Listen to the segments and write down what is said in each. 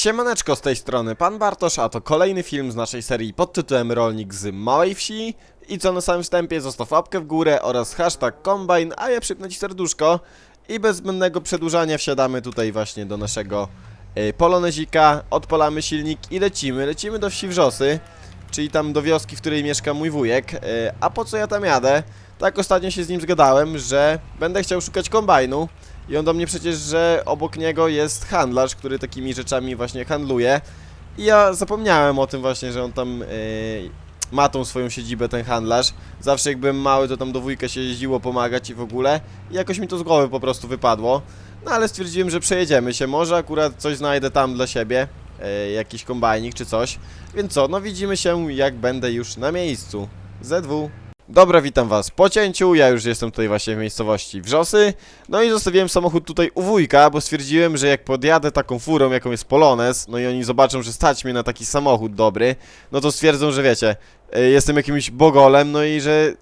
Siemaneczko z tej strony Pan Bartosz, a to kolejny film z naszej serii pod tytułem Rolnik z Małej Wsi. I co na samym wstępie, zostaw łapkę w górę oraz hashtag kombine, a ja przypnę Ci serduszko. I bez zbędnego przedłużania wsiadamy tutaj właśnie do naszego y, polonezika, odpalamy silnik i lecimy. Lecimy do wsi Wrzosy, czyli tam do wioski, w której mieszka mój wujek. Y, a po co ja tam jadę? Tak ostatnio się z nim zgadałem, że będę chciał szukać kombajnu. I on do mnie przecież, że obok niego jest handlarz, który takimi rzeczami właśnie handluje. I ja zapomniałem o tym właśnie, że on tam yy, ma tą swoją siedzibę, ten handlarz. Zawsze jak byłem mały, to tam do wujka się jeździło pomagać i w ogóle. I jakoś mi to z głowy po prostu wypadło. No ale stwierdziłem, że przejedziemy się. Może akurat coś znajdę tam dla siebie. Yy, jakiś kombajnik czy coś. Więc co, no widzimy się jak będę już na miejscu. ZW. Dobra, witam was po cięciu, ja już jestem tutaj właśnie w miejscowości Wrzosy. No i zostawiłem samochód tutaj u wujka, bo stwierdziłem, że jak podjadę taką furą, jaką jest Polones No i oni zobaczą, że stać mnie na taki samochód dobry No to stwierdzą, że wiecie, y, jestem jakimś bogolem, no i że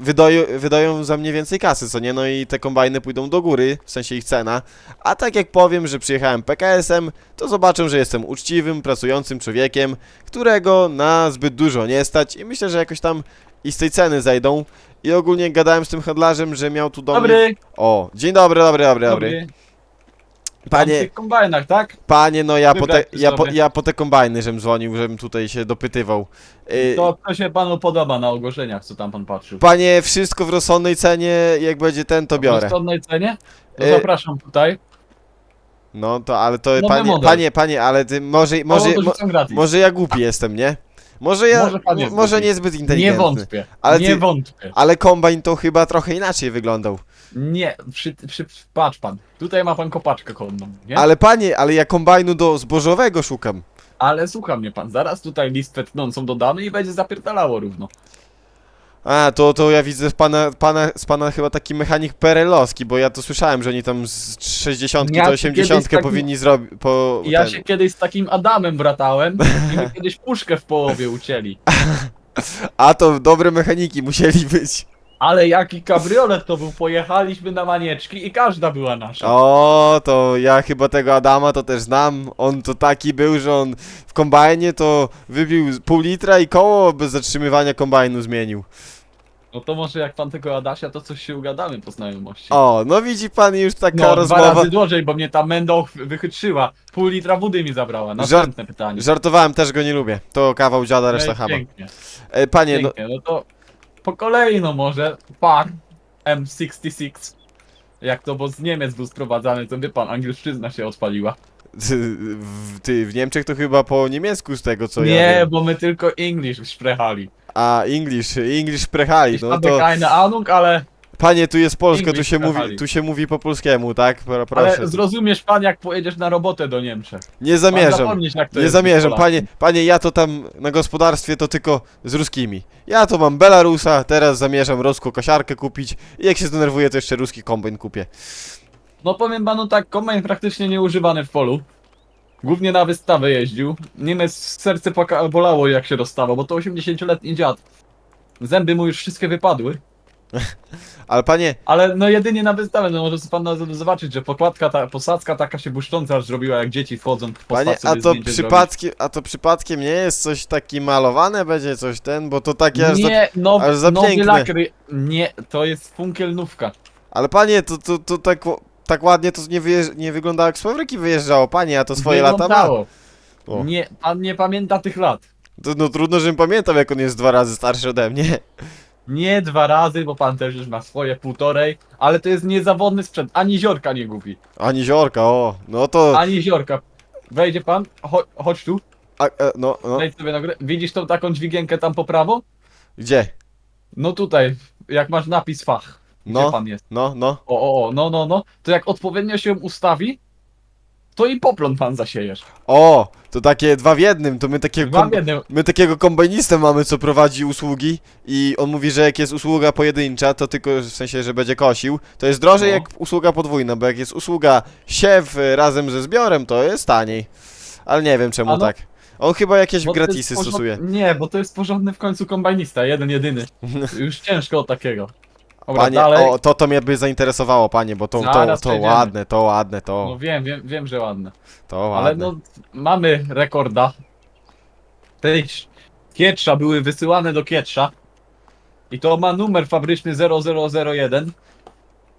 wydają, wydają za mnie więcej kasy, co nie? No i te kombajny pójdą do góry, w sensie ich cena. A tak jak powiem, że przyjechałem PKS-em, to zobaczą, że jestem uczciwym, pracującym człowiekiem Którego na zbyt dużo nie stać i myślę, że jakoś tam i z tej ceny zejdą. I ogólnie gadałem z tym handlarzem, że miał tu do. Dobry, O, dzień dobry, dobry, dobry, dobry. W Panie, tych kombajnach, tak? panie, no ja po, te, Wybrać ja, po, sobie. ja po te kombajny, żem dzwonił, żebym tutaj się dopytywał. Y, To co się panu podoba na ogłoszeniach, co tam pan patrzył? Panie, wszystko w rozsądnej cenie, jak będzie ten, to W biorę. rozsądnej cenie? To E, zapraszam tutaj. No to, ale to, Nowy panie, model. panie, panie, ale ty, może, może, Może, mo, może ja głupi jestem, nie? Może ja, Może pan jest może niezbyt nie inteligentny. wątpię, Ale nie ty- wątpię. Ale kombajn to chyba trochę inaczej wyglądał. Nie, przy, przy, patrz pan, tutaj ma pan kopaczkę konną, nie? Ale panie, ale ja kombajnu do zbożowego szukam. Ale słucha mnie pan, zaraz tutaj listwę tnącą dodamy i będzie zapierdalało równo. A, to, to ja widzę z pana, pana, z pana chyba taki mechanik perelowski, bo ja to słyszałem, że oni tam z 60 Ja do się 80 kiedyś tak- powinni zrobić po Ja ten. się kiedyś z takim Adamem bratałem i my kiedyś puszkę w połowie ucięli. A to dobre mechaniki musieli być. Ale jaki kabriolet to był, pojechaliśmy na manieczki i każda była nasza. O, to ja chyba tego Adama to też znam. On to taki był, że on w kombajnie to wybił z pół litra i koło bez zatrzymywania kombajnu zmienił. No to może jak pan tego Adasia, to coś się ugadamy po znajomości. O, no widzi pan już taka no, dwa rozmowa. razy dłużej, bo mnie ta mendo ch- wychytrzyła. Pół litra wody mi zabrała. Następne pytanie. Żartowałem, też go nie lubię. To kawał dziada, reszta chama. Pięknie, E, panie, no, pięknie. No to po kolei no może. Par M66. Jak to, bo z Niemiec był sprowadzany, to wie pan, angielszczyzna się odpaliła. Ty, w, ty, w Niemczech to chyba po niemiecku z tego co ja Nie, wiem. bo my tylko English szprechali. A, English, English prechali, Ich no hatte to... keine Ahnung, ale, Panie, tu jest Polska, tu English się, mówi, tu się mówi po polskiemu, tak? Pro- Proszę. ale zrozumiesz pan, jak pojedziesz na robotę do Niemczech. Nie Pan zamierzam. jak to Nie jest być zamierzam, Polakiem. panie, panie, ja to tam na gospodarstwie to tylko z ruskimi. Ja to mam Belarusa, teraz zamierzam ruską kosiarkę kupić i jak się zdenerwuję, to jeszcze ruski kombajn kupię. No powiem panu tak, kombajn praktycznie nieużywany w polu. Głównie na wystawę jeździł. Niemiec serce bolało jak się rozstawał, bo to 80-letni dziad. Zęby mu już wszystkie wypadły. Ale panie, Ale no jedynie na wystawę, no może sobie pan na- zobaczyć, że pokładka, ta posadzka taka się błyszcząca aż zrobiła, jak dzieci wchodzą w panie, a to przypadkiem, a to przypadkiem nie jest coś taki malowane, będzie coś ten, bo to takie aż za... Nie, nowy, aż za nowy piękne. Nie, to jest funkielnówka. Ale panie, to, to, to tak, tak ładnie to nie, wyjeżdż, nie wygląda jak z fabryki wyjeżdżało, panie, a to swoje lata ma. Wyglądało. O. Nie, pan nie pamięta tych lat. To, no trudno, żebym pamiętał, jak on jest dwa razy starszy ode mnie. Nie dwa razy, bo pan też już ma swoje półtorej, ale to jest niezawodny sprzęt. Ani ziorka nie gubi. Ani ziorka, o, no to, Ani ziorka. Wejdzie pan, Cho chodź tu, a, e, no, no, wejdź sobie na górę. Widzisz tą taką dźwigienkę tam po prawo? gdzie? No tutaj, jak masz napis fach. Gdzie No, pan jest? no, no. O, o, o, no, no, no. To jak odpowiednio się ustawi, to i poplon pan zasiejesz. O, to takie dwa w jednym, to my takiego, Dwa kom, w jednym. my takiego kombajnistę mamy, co prowadzi usługi i on mówi, że jak jest usługa pojedyncza, to tylko w sensie, że będzie kosił, to jest drożej No. jak usługa podwójna, bo jak jest usługa siew y, razem ze zbiorem, to jest taniej. Ale nie wiem czemu A no, tak. On chyba jakieś Bo to jest gratisy porząd- stosuje. Nie, bo to jest porządny w końcu kombajnista, jeden jedyny. Już ciężko o takiego. Dobra, Panie, dalej. o, to to mnie by zainteresowało, panie, bo to, to, Zaraz to przejdziemy. ładne, to ładne, to, No wiem, wiem, wiem, że ładne. to ładne. Ale no, mamy rekorda. Te ś- kietrza były wysyłane do kietrza. I to ma numer fabryczny 0001.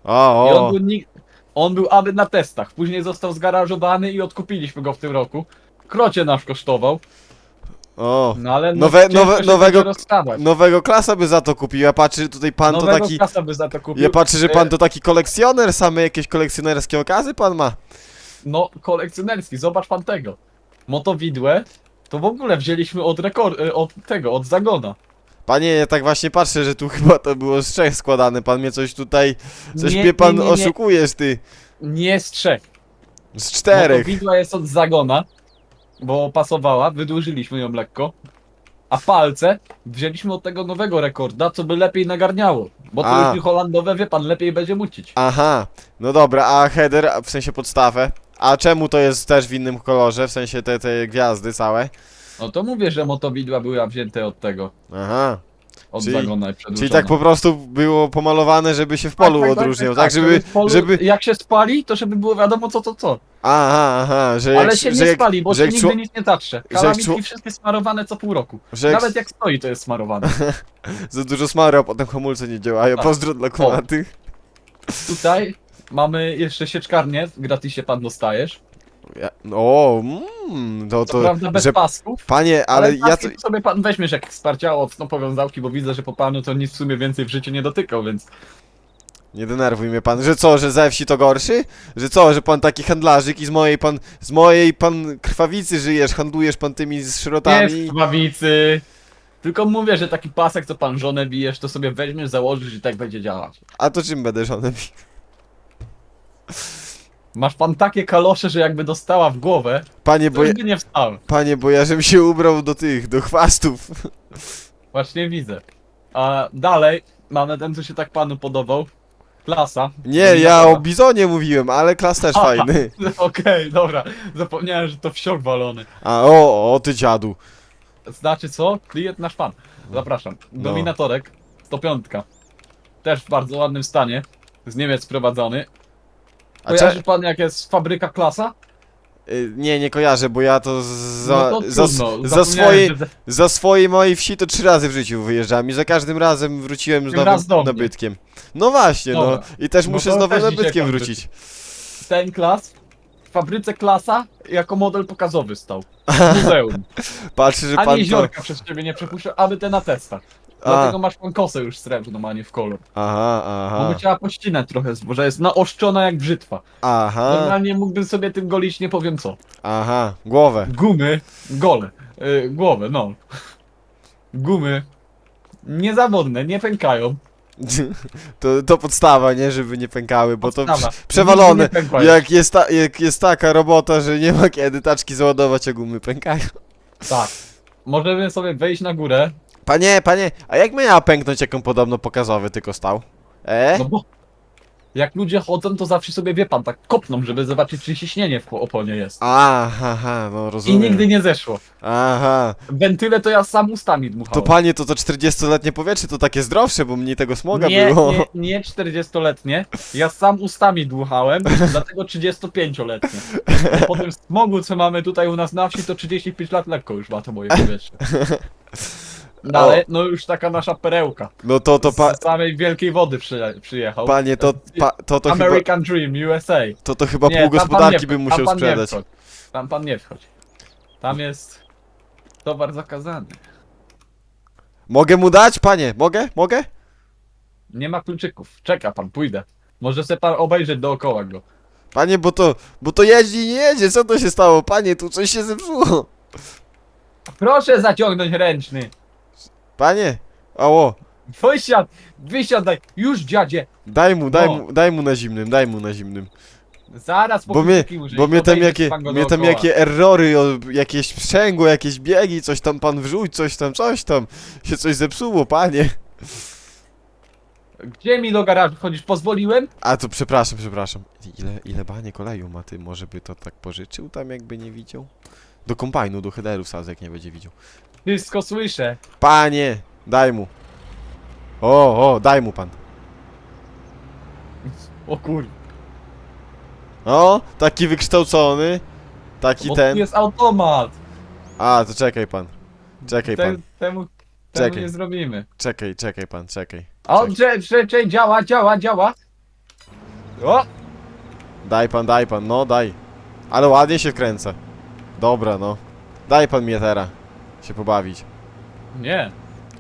O, I on o, był, ni- on był aby na testach. Później został zgarażowany i odkupiliśmy go w tym roku. Krocie nasz kosztował. O. No ale no, Nowe- ciężko nowe- się nowego- będzie rozstawać. Nowego klasa by za to kupił, ja patrzę tutaj pan Nowego to taki... kasa by za to kupił. Ja patrzę, że pan E, to taki kolekcjoner, same jakieś kolekcjonerskie okazy pan ma. No, kolekcjonerski, zobacz pan tego. Motowidłe to w ogóle wzięliśmy od rekord... e, od tego, od Zagona. Panie, ja tak właśnie patrzę, że tu chyba to było z trzech składane, pan mnie coś tutaj, coś Nie, mnie pan nie, nie. oszukujesz, ty. Nie z trzech. Z czterech. Motowidła jest od Zagona, bo pasowała, wydłużyliśmy ją lekko. A palce wzięliśmy od tego nowego rekorda, co by lepiej nagarniało. Bo to A. już holandowe, wie pan, lepiej będzie mucić. Aha, no dobra, a header, w sensie podstawę? A czemu to jest też w innym kolorze, w sensie te, te gwiazdy całe? No to mówię, że motowidła były wzięte od tego, Aha, od Czyli- Zagona i przedłużone. czyli tak po prostu było pomalowane, żeby się w polu odróżniał, tak, żeby, w polu, żeby... Jak się spali, to żeby było wiadomo co to co. Aha, aha, że jak, Ale się że nie jak, spali, bo że się jak nigdy czło- nic nie zatrze. że jak Kalamitki czło- wszystkie smarowane co pół roku. że jak Nawet jak stoi, to jest smarowane. za dużo smaru, a potem hamulce nie działają, Tak. pozdro dla kumatych. Tutaj mamy jeszcze sieczkarnię, w gratisie pan dostajesz. Ja, o, mm, to, Co to, prawda bez że, pasków. panie, ale, Ale, ja sobie pan weźmiesz jak wsparciało od no, powiązałki, bo widzę, że po panu to nic w sumie więcej w życiu nie dotykał, więc Nie denerwuj mnie pan, że co, że ze wsi to gorszy? Że co, że pan taki handlarzyk i z mojej pan, z mojej pan krwawicy żyjesz, handlujesz pan tymi nie szrotami? w krwawicy. Tylko mówię, że taki pasek, co pan żonę bijesz, to sobie weźmiesz, założysz i tak będzie działać. A to czym będę żonem? Masz pan takie kalosze, że jakby dostała w głowę, Panie, to bo ja, już by nie wstał. panie, bo ja żebym się ubrał do tych, do chwastów. Właśnie widzę. A dalej mamy ten, co się tak panu podobał. Klasa. Nie, ja o bizonie mówiłem, ale klas też fajny. Okej, dobra. Zapomniałem, że to wsiok walony. A o, o ty dziadu. Znaczy co? Klient nasz pan. Zapraszam. No. Dominatorek 105. Też w bardzo ładnym stanie. Z Niemiec sprowadzony. A Kojarzy pan jak jest fabryka klasa? y, Nie, nie kojarzę, bo ja to za, no to za, trudno. za, Zapomniałem, swojej, że- za swojej mojej wsi to trzy razy w życiu wyjeżdżam i za każdym razem wróciłem z Tym nowym raz do mnie. nabytkiem. No właśnie, no. Dobra. I też No muszę to z nowym też dzisiaj nabytkiem wrócić. Ten klas w fabryce klasa jako model pokazowy stał. W muzeum. Patrzę, że Ani pan to... jeziorka przez ciebie nie przepuszczał, aby te na testach. Dlatego masz pan kosę już srebrną, a nie w kolor. Aha, Bo aha, by chciała pościnać trochę, bo że jest naoszczona jak brzytwa. aha, Normalnie mógłbym sobie tym golić nie powiem co. aha, głowę. Gumy, gole, yy, głowę, no. Gumy, niezawodne, nie pękają. To, to podstawa, nie? Żeby nie pękały, bo to Podstawa. prze- przewalone. Nigdy nie pękłają. Jak jest, ta, jak jest taka robota, że nie ma kiedy taczki załadować, a gumy pękają. Tak. Możemy sobie wejść na górę, Panie, panie, a jak miała pęknąć, jak on podobno pokazowy tylko stał? E? no bo jak ludzie chodzą, to zawsze sobie, wie pan, tak kopną, żeby zobaczyć, czy ciśnienie w oponie jest. Aha, aha, no I rozumiem. nigdy nie zeszło. Aha, Wentyle to ja sam ustami to dmuchałem. panie, to to 40-letnie powietrze to takie zdrowsze, bo mniej tego smoga nie, było. nie, nie 40-letnie. Ja sam ustami dmuchałem, dlatego 35-letnie. Bo Po tym smogu, co mamy tutaj u nas na wsi, to 35 lat lekko już ma to moje powietrze. Dalej, no już taka nasza perełka. No to to pa, Z samej wielkiej wody przyje, przyjechał. panie, to, pa, to, to chyba, American Dream, USA. to, to chyba pół gospodarki bym musiał pan sprzedać. Nie wchodź. Tam pan nie wchodź. Tam jest towar zakazany. Mogę mu dać, panie? Mogę? Mogę? Nie ma kluczyków. Czeka pan, pójdę. Może se pan obejrzeć dookoła go. Panie, bo to, bo to jeździ i nie jedzie, co to się stało? Panie, tu coś się zepsuło. Proszę zaciągnąć ręczny. Panie, ało, Wysiad, wysiadaj. Już dziadzie. daj mu, daj No. mu, daj mu na zimnym, daj mu na zimnym. Zaraz po Bo mnie, użyj, bo mnie tam jakie, pan go mnie tam dookoła. jakie errory, o, jakieś sprzęgło, jakieś biegi, coś tam pan wrzuć, coś tam, coś tam. Się coś zepsuło, panie. Gdzie mi do garażu chodzisz? Pozwoliłem? A to przepraszam, przepraszam. Ile, ile banie koleju ma ty? Może by to tak pożyczył tam, jakby nie widział? Do kombajnu, do headerów sadzę, jak nie będzie widział. Wszystko słyszę. Panie, daj mu. O, o, daj mu pan. O kur... O, taki wykształcony. Taki Bo ten. tu jest automat. A, to czekaj pan. Czekaj pan. temu, temu Czekaj. nie zrobimy. Czekaj, czekaj pan, czekaj. O, Czekaj. cze, cze, cze, działa, działa, działa. O, Daj pan, daj pan, no daj. Ale ładnie się wkręca. Dobra, no. Daj pan mnie teraz. Się pobawić. nie.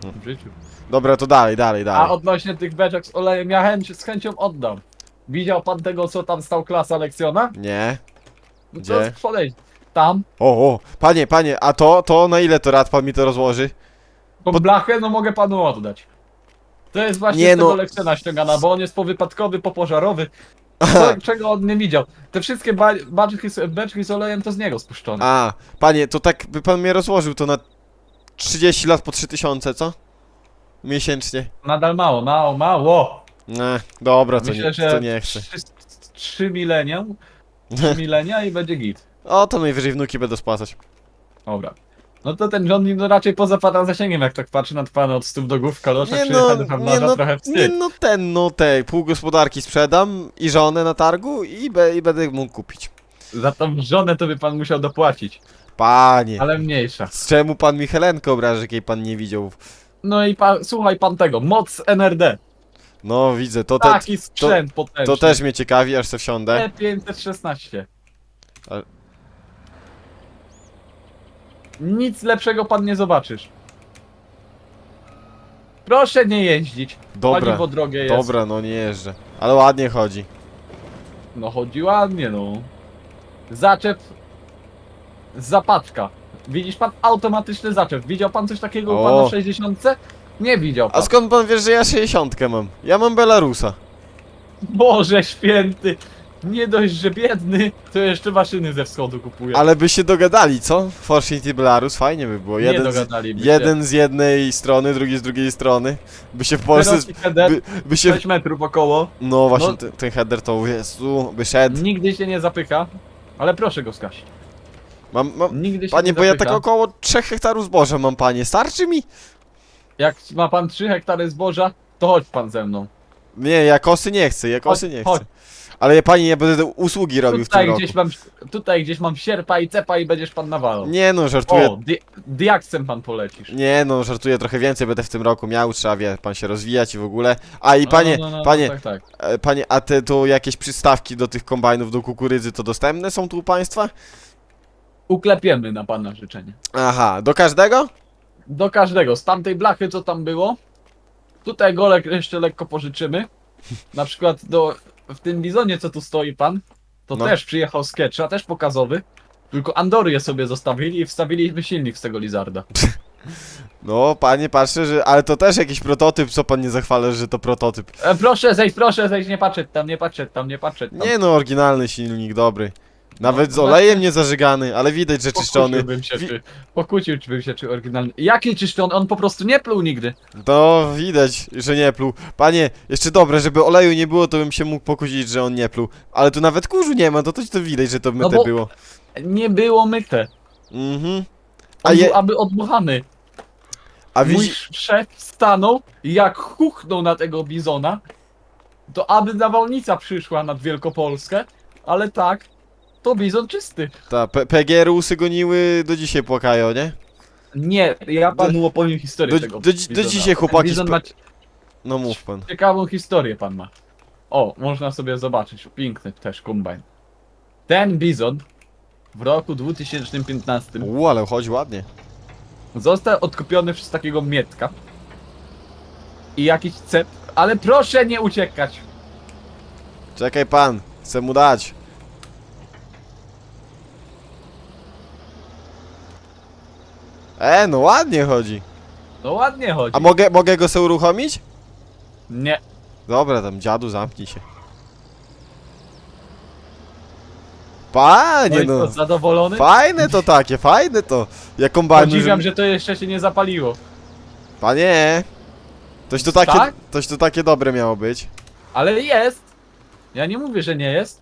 Hmm. W życiu. Dobra, to dalej, dalej, A dalej. odnośnie tych beczek z olejem, ja chęć, z chęcią oddam. Widział pan tego, co tam stał klasa lekcjona? Nie. No Gdzie? To podejdź. Tam. O, o, panie, panie, a to, to na ile to rad pan mi to rozłoży? Tą blachę, no mogę panu oddać. To jest właśnie Nie z tego no. lekcjona ściągana, bo on jest powypadkowy, popożarowy. Co, czego on nie widział? Te wszystkie ba baczki, z- beczki z olejem to z niego spuszczone. A, panie, to tak by pan mnie rozłożył to na 30 lat po 3000, co? Miesięcznie. Nadal mało, mało, mało. Nie, dobra, to, Myślę, nie, że to nie chcę. Trzy, trzy milenia, trzy milenia i będzie git. O, to najwyżej wnuki będą spłacać. Dobra. No to ten John no raczej poza pana zasięgiem, jak tak patrzy na pana od stóp do głów w kaloszach, Nie no, nie no, trochę nie wstyd. no ten, no te, pół gospodarki sprzedam i żonę na targu i, be, i będę mógł kupić. Za tą żonę to by pan musiał dopłacić, Panie, ale mniejsza. z czemu pan mi Helenkę obraża, jakiej pan nie widział? No i pan, słuchaj pan tego, moc NRD. No widzę, to, te, Taki sprzęt potężny. to też mnie ciekawi, aż se wsiądę. E516. Ale- Nic lepszego pan nie zobaczysz. Proszę nie jeździć. Dobra, Paliwo drogie jest. dobra, no nie jeżdżę. Ale ładnie chodzi. No chodzi ładnie, no. Zaczep. Zapaczka. Widzisz pan automatyczny zaczep. Widział pan coś takiego u O. pana w 60? Nie widział pan. A skąd pan wiesz, że ja 60 mam? Ja mam Belarusa. Boże święty. Nie dość, że biedny, to jeszcze maszyny ze wschodu kupuje. Ale by się dogadali, co? Fortnite i Belarus, fajnie by było. nie Jeden, z, dogadaliby jeden z jednej strony, drugi z drugiej strony. By się w Polsce... Polsce... header, By, by się... 6 metrów około. No właśnie, No. Ten, ten header to Jezu, by szedł. Nigdy się nie zapycha. Ale proszę go skasić. Mam, mam... Nigdy się Panie, nie bo ja zapycha. tak około 3 hektarów zboża mam, panie. Starczy mi? Jak ma pan 3 hektary zboża, to chodź pan ze mną. Nie, ja kosy nie chcę, ja kosy nie chodź. chcę. Ale panie, ja będę usługi robił w tym Tutaj roku. gdzieś, mam, tutaj gdzieś mam sierpa i cepa i będziesz pan nawalał. Nie no, żartuję. O, di diaksem pan polecisz. Nie no, żartuję trochę więcej będę w tym roku miał, trzeba wie, pan się rozwijać i w ogóle. A i panie, No, no, no, no, panie, Tak, tak. e, panie, a te tu jakieś przystawki do tych kombajnów, do kukurydzy to dostępne są tu u państwa? Uklepiemy na pana życzenie. Aha, do każdego? Do każdego, z tamtej blachy co tam było. Tutaj golek jeszcze lekko pożyczymy. Na przykład do, w tym bizonie co tu stoi pan, to No. też przyjechał sketch, a też pokazowy. Tylko Andory je sobie zostawili i wstawiliśmy silnik z tego Lizarda. No, panie, patrzę, że, ale to też jakiś prototyp, co pan nie zachwala, że to prototyp. E, proszę zejść, proszę zejść, nie patrzeć tam, nie patrzeć tam, nie patrzeć tam. Nie no, oryginalny silnik, dobry. Nawet No, z olejem nie zażygany, ale widać, że czyszczony. Pokłóciłbym się, Wi- czy, pokłóciłbym się, czy oryginalny. Jaki czyszczony? On po prostu nie pluł nigdy. To widać, że nie pluł. Panie, jeszcze dobre, żeby oleju nie było, to bym się mógł pokusić, że on nie pluł. Ale tu nawet kurzu nie ma, to to, to widać, że to myte No bo- było. Nie było myte. Mhm. On A, je, był aby odmuchany. a Mój widzi... szef stanął i jak huchnął na tego bizona, to aby nawałnica przyszła nad Wielkopolskę, ale tak, to bizon czysty. Ta, P- PGR-usy goniły, do dzisiaj płakają, nie? Nie, ja panu opowiem historię do- tego do dzi- do bizona. dzisiaj chłopaki Bizon spe- ma No mów pan. ciekawą historię pan ma. O, można sobie zobaczyć, piękny też kombajn. Ten bizon w roku 2015 U, ale chodzi ładnie. został odkupiony przez takiego Mietka i jakiś cep, ale proszę nie uciekać. Czekaj pan, chcę mu dać. E, no ładnie chodzi. No ładnie chodzi. A mogę, mogę go sobie uruchomić? Nie, Dobra, tam dziadu zamknij się. Panie no no. zadowolony? Fajne to takie, fajne to. Ja kombajnu... Podziwiam, że- że to jeszcze się nie zapaliło. Panie. Toś to takie, Tak? toś to takie dobre miało być. Ale jest. Ja nie mówię, że nie jest.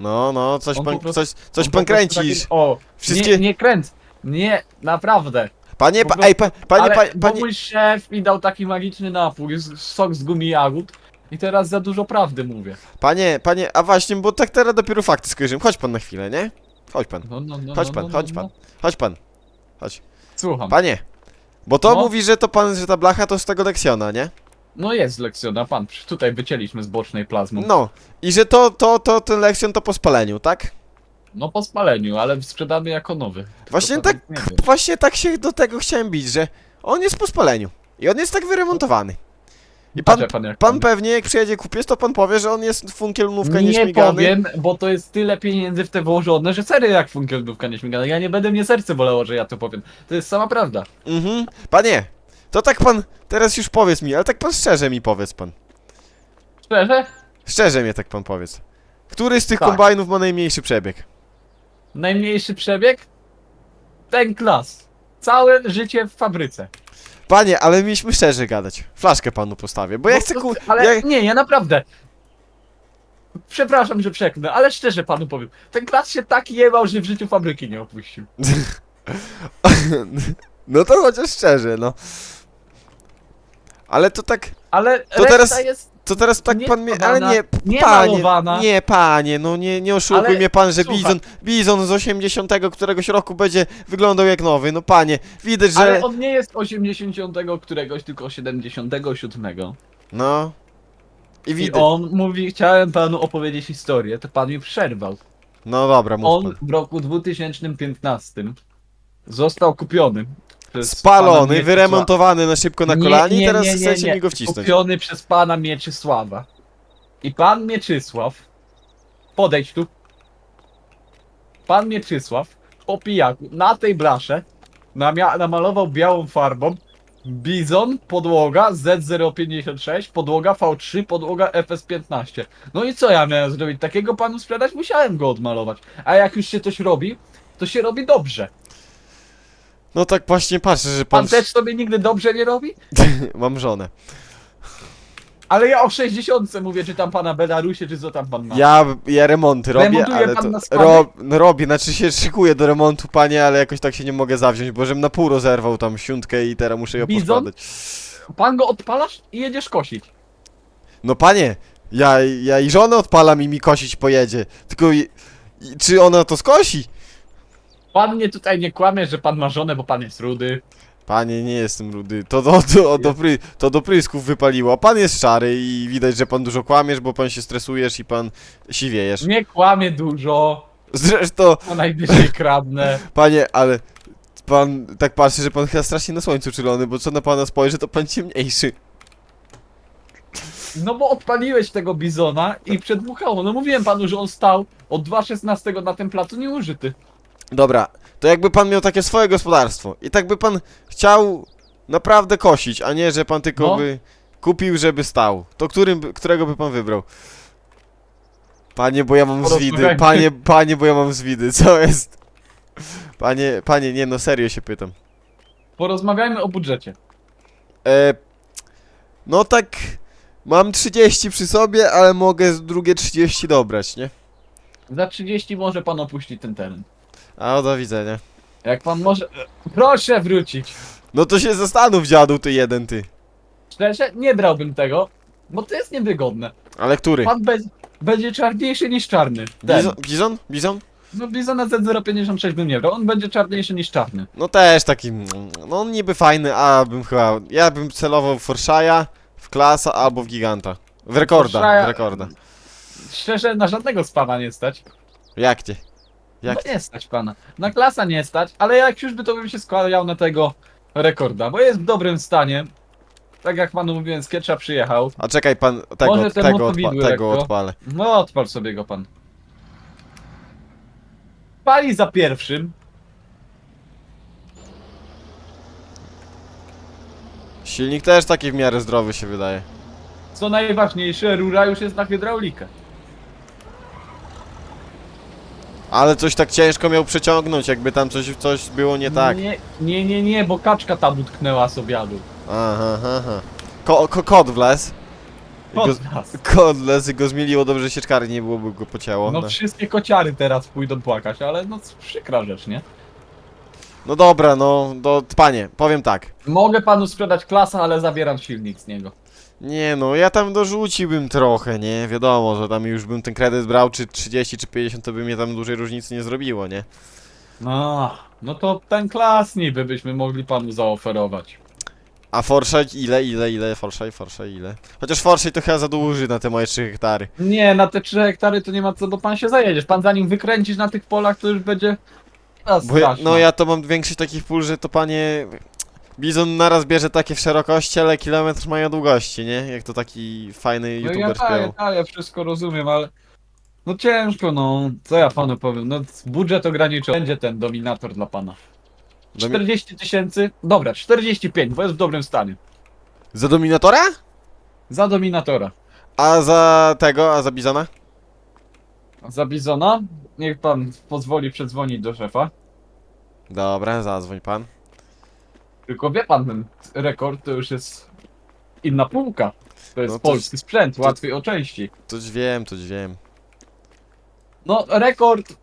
No, no, coś On pan, po prostu- coś, coś On pan prostu kręcisz. taki- O, Wszystkie- nie, nie kręc. Nie, naprawdę. Panie, pa, ej, pa, panie, Ale panie, bo panie, mój szef mi dał taki magiczny napój, z- sok z gumi jagód. I teraz za dużo prawdy mówię. Panie, panie, a właśnie, bo tak teraz dopiero fakty skojarzyłem. Chodź pan na chwilę, nie? Chodź pan, No, no, no, chodź no, pan, no, chodź no, pan, no. chodź pan. Chodź. Słucham. Panie, bo to No. mówi, że to pan, że ta blacha to z tego Lexiona, nie? No jest lekcjona, pan. Tutaj wycięliśmy z bocznej plazmy. No. I że to, to, to, ten Lexion to po spaleniu, tak? No po spaleniu, ale sprzedamy jako nowy. Właśnie tak, nie wie. właśnie tak się do tego chciałem bić, że on jest po spaleniu. I on jest tak wyremontowany. I pan, Patrzę pan jak pan pewnie jak przyjedzie kupiec, to pan powie, że on jest funkielnówka Nie nieśmigany. powiem, bo to jest tyle pieniędzy w te włożone, że serio jak funkielnówka nieśmigana. Ja nie będę, mnie serce bolało, że ja to powiem. To jest sama prawda. Mhm. Panie, to tak pan, teraz już powiedz mi, ale tak pan szczerze mi powiedz pan. Szczerze? Szczerze mnie tak pan powiedz. Który z tych Tak. kombajnów ma najmniejszy przebieg? Najmniejszy przebieg? Ten klas. Całe życie w fabryce. Panie, ale mieliśmy szczerze gadać. Flaszkę panu postawię, bo ja No chcę to- ku... Ale Ja... nie, ja naprawdę. Przepraszam, że przeknę, ale szczerze panu powiem. Ten klas się tak jebał, że w życiu fabryki nie opuścił. No to chociaż szczerze, no. Ale to tak... Ale To reszta teraz- jest. To teraz tak Nie pan mnie... Ale malowana, nie, nie panie, malowana. nie panie, no nie, nie oszukuj Ale mnie pan, że słuchaj. bizon, bizon z 80 któregoś roku będzie wyglądał jak nowy, no panie, widać, że... Ale on nie jest 80 któregoś, tylko 77. No. I I widać. on mówi, chciałem panu opowiedzieć historię, to pan mi przerwał. No dobra, mów On pan. w roku 2015 został kupiony. Spalony, wyremontowany na szybko na Nie, kolanie i teraz nie, nie, chcecie nie. mi go wcisnąć. Kupiony przez pana Mieczysława. I pan Mieczysław, podejdź tu. Pan Mieczysław po pijaku na tej blasze namia- namalował białą farbą Bizon, podłoga Z056, podłoga V3, podłoga FS15. No i co ja miałem zrobić? Takiego panu sprzedać? Musiałem go odmalować. A jak już się coś robi, to się robi dobrze. No tak właśnie patrzę, że Pan pan... też sobie nigdy dobrze nie robi? Mam żonę. Ale ja o 60 mówię, czy tam pana Belarusie, czy co tam pan ma. Ja, ja remonty robię, Remontuje ale pan to... na? Ro, no robię, znaczy się szykuję do remontu, panie, ale jakoś tak się nie mogę zawziąć, bo żem na pół rozerwał tam siuntkę i teraz muszę ją Bizon? poskładać. Pan go odpalasz i jedziesz kosić. No panie, ja, ja i żonę odpalam i mi kosić pojedzie, tylko i, i, czy ona to skosi? Pan mnie tutaj nie kłamie, że pan ma żonę, bo pan jest rudy. Panie, nie jestem rudy, to do, to, do, pry, to do prysków wypaliło, a pan jest szary i widać, że pan dużo kłamiesz, bo pan się stresujesz i pan siwiejesz. Nie kłamie dużo, Zresztą, a najwyżej kradnę. panie, ale pan tak patrzy, że pan chyba strasznie na słońcu czylony, bo co na pana spojrzy, to pan ciemniejszy. No bo odpaliłeś tego bizona i przedmuchało. No mówiłem panu, że on stał od 2.16 na tym placu nieużyty. Dobra, to jakby pan miał takie swoje gospodarstwo i tak by pan chciał naprawdę kosić, a nie, że pan tylko No. by kupił, żeby stał, to którym, by- którego by pan wybrał? Panie, bo ja mam zwidy, Porozmawiajmy. panie, panie, bo ja mam zwidy, co jest? Panie, panie, nie no, serio się pytam. Porozmawiajmy o budżecie. E, no tak, mam 30 przy sobie, ale mogę z drugie 30 dobrać, nie? Za 30 może pan opuścić ten teren. A, do widzenia. Jak pan może... Proszę wrócić. No to się zastanów, dziadu, ty jeden, ty. Szczerze, nie brałbym tego, bo to jest niewygodne. Ale który? Pan be będzie czarniejszy niż czarny. Ten. Bizon? Bizon? Bizon? No Bizona Z056 bym nie brał, on będzie czarniejszy niż czarny. No też taki, no on niby fajny, a bym chyba, ja bym celował w Forshaja, w Klasa albo w Giganta. W Rekorda, Forshaja- w Rekorda. Szczerze, na żadnego spawa nie stać. Jak cię? Jak No nie stać pana. Na klasa nie stać, ale jak już by to bym się składał na tego rekorda, bo jest w dobrym stanie. Tak jak panu mówiłem, z Kiecza przyjechał. A czekaj pan, tego, Może temu tego, odpa widły tego lekko. odpalę. No odpal sobie go pan. Pali za pierwszym. Silnik też taki w miarę zdrowy się wydaje. Co najważniejsze, rura już jest na hydraulikę. Ale coś tak ciężko miał przeciągnąć, jakby tam coś, coś było nie tak. Nie, nie, nie, nie, bo kaczka tam utknęła sobie jadu. Aha, aha, aha. Ko ko kod wlez. I Go, Pod nas. kod wlez i go zmieliło, dobrze że sieczkary nie było, by go pocięło. No No, wszystkie kociary teraz pójdą płakać, ale no przykra rzecz, nie? no dobra, no, do, panie, powiem tak. Mogę panu sprzedać klasa, ale zabieram silnik z niego. Nie no, ja tam dorzuciłbym trochę, nie? Wiadomo, że tam już bym ten kredyt brał, czy 30, czy 50, to by mnie tam dużej różnicy nie zrobiło, nie? No, no to ten klas niby byśmy mogli panu zaoferować. A Foresight ile, ile, ile? Foresight, Foresight ile? Chociaż Foresight to chyba za duży na te moje 3 hektary. Nie, na te 3 hektary to nie ma co, bo pan się zajedziesz. Pan zanim wykręcisz na tych polach, to już będzie... A, Bo ja, straszne. no ja to mam większość takich pól, że to panie... Bizon naraz bierze takie w szerokości, ale kilometr mają długości, nie? Jak to taki fajny No ja youtuber daję, śpiewał. daję, wszystko rozumiem, ale... No ciężko, no. Co ja panu powiem? No budżet ograniczony. Będzie ten dominator dla pana. Domi- 40 tysięcy? Dobra, 45, bo jest w dobrym stanie. Za Dominatora? Za dominatora. A za tego, a za Bizona? Za bizona? Niech pan pozwoli przedzwonić do szefa. Dobra, zadzwoń pan. Tylko wie pan, ten rekord to już jest inna półka. To jest No to- polski sprzęt, łatwiej o części. Toć wiem, toć wiem. No, rekord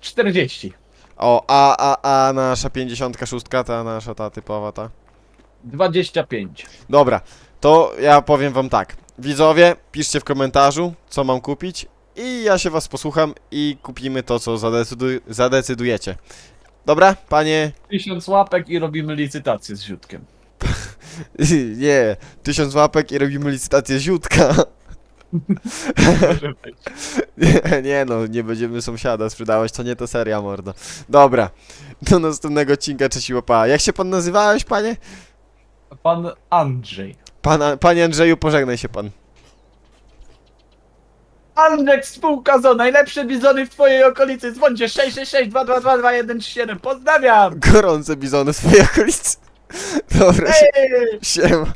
40. O, a, a, a nasza 56, ta nasza, ta typowa, ta. 25. Dobra, to ja powiem wam tak. Widzowie, piszcie w komentarzu, co mam kupić i ja się was posłucham i kupimy to, co zadecydu- zadecydujecie. Dobra, panie? 1000 łapek i robimy licytację z ziutkiem. Nie, tysiąc łapek i robimy licytację ziutka. Nie, nie no, nie będziemy sąsiada sprzedawać, to nie to seria, mordo. Dobra, do następnego odcinka, cześć i łapa. Jak się pan nazywałeś, panie? Pan Andrzej. Pana, panie Andrzeju, pożegnaj się pan. Andrzej spółka ZO, najlepsze bizony w twojej okolicy. Dzwońcie 666 222 217. Pozdrawiam! Gorące bizony w swojej okolicy. Dobra, Hej! siema.